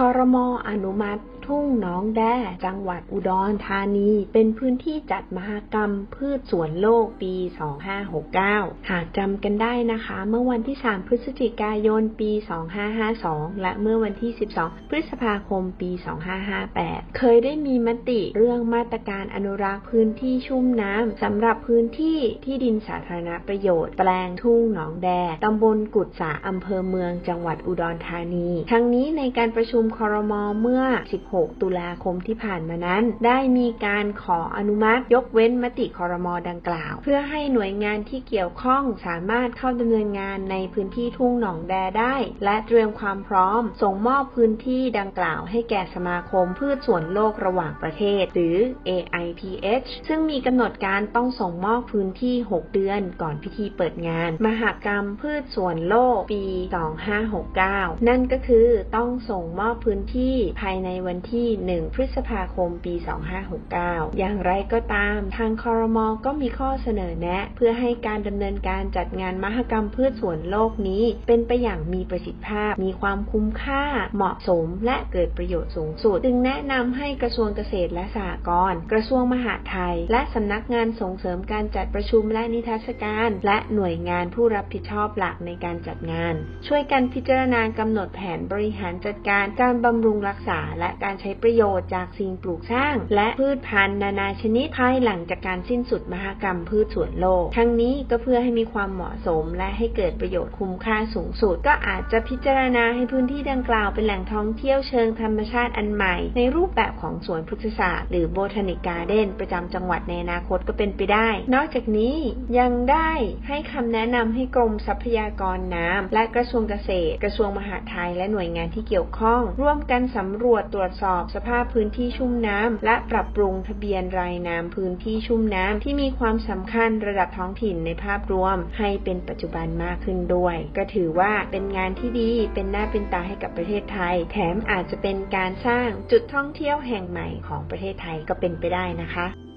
อรมออนุมัติ ทุ่งหน้องแด้จังหวัดอุดรธานี เป็นพื้นที่จัดมหกรรมพืชสวนโลกปี 2569 หากจำกันได้นะคะ เมื่อวันที่ 3 พฤศจิกายน ปี 2552 และเมื่อวันที่ 12 พฤษภาคม ปี 2558 เคยได้มีมติเรื่องมาตรการอนุรักษ์พื้นที่ชุ่มน้ำสำหรับพื้นที่ที่ดินสาธารณประโยชน์ แปลงทุ่งหนองแดตำบลกุดสาอำเภอเมือง จังหวัดอุดรธานี ทั้งนี้ในการประชุมคอรมอเมื่อ 16 6 ตุลาคมที่ผ่านมานั้น ได้มีการขออนุมัติยกเว้นมติคอรมอดังกล่าว เพื่อให้หน่วยงานที่เกี่ยวข้องสามารถเข้าดำเนินงานในพื้นที่ทุ่งหนองแดได้ และเตรียมความพร้อม ส่งมอบพื้นที่ดังกล่าว ให้แก่สมาคมพืชสวนโลกระหว่างประเทศ หรือ AIPH ซึ่งมีกำหนดการต้องส่งมอบพื้นที่ 6 เดือนก่อนพิธีเปิดงาน มหกรรมพืชสวนโลกปี 2569 นั่นก็คือต้องส่งมอบพื้นที่ภายในวันที่ 1 พฤษภาคม ปี 2569 อย่างไรก็ตาม ทางคอรมอก็มีข้อเสนอแนะ เพื่อให้การดำเนินการจัดงานมหกรรมพืชสวนโลกนี้ เป็นไปอย่างมีประสิทธิภาพ มีความคุ้มค่า เหมาะสม และเกิดประโยชน์สูงสุด จึงแนะนำให้กระทรวงเกษตรและสหกรณ์ กระทรวงมหาดไทย และสำนักงานส่งเสริมการจัดประชุมและนิทรรศการ และหน่วยงานผู้รับผิดชอบหลักในการจัดงาน ช่วยกันพิจารณากำหนดแผนบริหารจัดการการบำรุงรักษาและการการใช้ประโยชน์จากสิ่งปลูกสร้าง และพืชพันธุ์นานาชนิดภายหลังจากการสิ้นสุดมหกรรมพืชสวนโลก ทั้งนี้ก็เพื่อให้มีความเหมาะสม และให้เกิดประโยชน์คุ้มค่าสูงสุด ก็อาจจะพิจารณาให้พื้นที่ดังกล่าวเป็นแหล่งท่องเที่ยวเชิงธรรมชาติอันใหม่ ในรูปแบบของสวนพฤกษศาสตร์หรือโบทานิกการ์เดนประจำจังหวัดในอนาคตก็เป็นไปได้ นอกจากนี้ยังได้ให้คำแนะนำให้กรมทรัพยากรน้ำและกระทรวงเกษตร กระทรวงมหาดไทยและหน่วยงานที่เกี่ยวข้อง ร่วมกันสำรวจตรวจสอบสภาพพื้นที่ชุ่มน้ำและปรับปรุงทะเบียนรายน้ำพื้นที่ชุ่มน้ำที่มีความสำคัญระดับท้องถิ่นในภาพรวม ให้เป็นปัจจุบันมากขึ้นด้วย ก็ถือว่าเป็นงานที่ดีเป็นหน้าเป็นตาให้กับประเทศไทย แถมอาจจะเป็นการสร้างจุดท่องเที่ยวแห่งใหม่ของประเทศไทยก็เป็นไปได้นะคะ